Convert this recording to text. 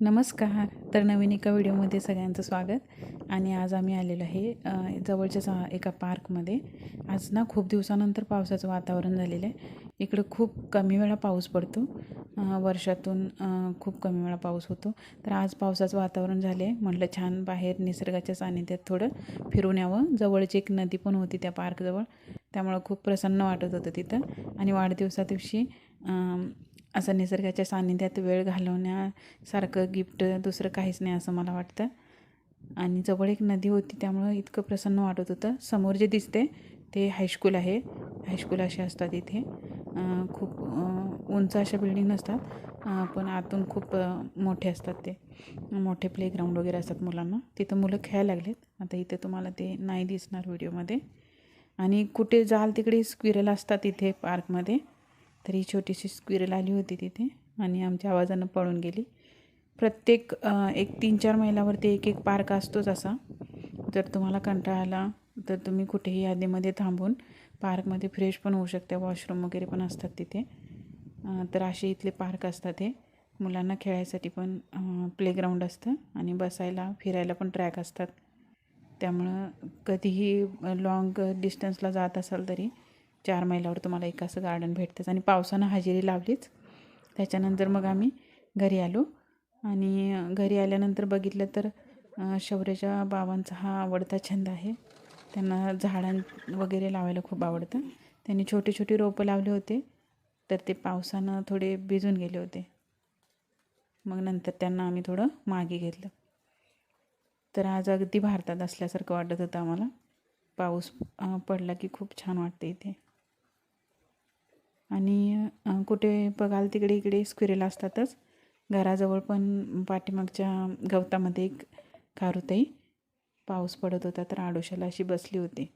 नमस्कार. तर नवीन एका व्हिडिओमध्ये सगळ्यांचं स्वागत. आणि आज आम्ही आलेलो आहे जवळच्याच एका पार्कमध्ये. आज ना खूप दिवसानंतर पावसाचं वातावरण झालेलं आहे. इकडं खूप कमी वेळा पाऊस पडतो. वर्षातून खूप कमी वेळा पाऊस होतो. तर आज पावसाचं वातावरण झाले आहे. म्हटलं छान बाहेर निसर्गाच्या सानिध्यात थोडं फिरून यावं. जवळची एक नदी पण होती त्या पार्कजवळ. त्यामुळं खूप प्रसन्न वाटत होतं तिथं. आणि वाढदिवसा दिवशी असं निसर्गाच्या सानिध्यात वेळ घालवण्यासारखं गिफ्ट दुसरं काहीच नाही असं मला वाटतं. आणि जवळ एक नदी होती त्यामुळं इतकं प्रसन्न वाटत होतं. समोर जे दिसते ते हायस्कूल आहे. हायस्कूल असे असतात इथे. खूप उंच अशा बिल्डिंग नसतात. पण आतून खूप मोठे असतात ते. मोठे प्लेग्राऊंड वगैरे असतात मुलांना. तिथं मुलं खेळायला लागलेत. आता इथे तुम्हाला ते नाही दिसणार व्हिडिओमध्ये आणि कुठे जाल तिकडे स्क्विरल असतात इथे पार्कमध्ये तर ही छोटीशी स्क्विरल आली होती तिथे आणि आमच्या आवाजानं पळून गेली. प्रत्येक एक तीन चार मैलावरती एक एक पार्क असतोच असा. जर तुम्हाला कंटाळा आला तर तुम्ही कुठेही यादीमध्ये थांबून पार्कमध्ये फ्रेश पण होऊ शकते. वॉशरूम वगैरे पण असतात तिथे. तर असे इथले पार्क असतात हे. मुलांना खेळायसाठी पण प्लेग्राऊंड असतं आणि बसायला फिरायला पण ट्रॅक असतात. त्यामुळं कधीही लॉंग डिस्टन्सला जात असाल तरी चार मैलावर तुम्हाला एक असं गार्डन भेटतंच. आणि पावसानं हजेरी लावलीच. त्याच्यानंतर मग आम्ही घरी आलो. आणि घरी आल्यानंतर बघितलं तर शौर्याच्या बाबांचा हा आवडता छंद आहे. त्यांना झाडां वगैरे लावायला खूप आवडतं. त्यांनी छोटे छोटे रोपं लावले होते. तर ते पावसानं थोडे भिजून गेले होते. मग नंतर त्यांना आम्ही थोडं मागे घेतलं. तर आज अगदी भारतात असल्यासारखं वाटत होतं आम्हाला. पाऊस पडला की खूप छान वाटतं इथे. आणि कुठे बघाल तिकडे इकडे स्क्विरेल असतातच. घराजवळ पण पाठीमागच्या गवतामध्ये एक कारुताई. पाऊस पडत होता तर आडोशाला अशी बसली होती.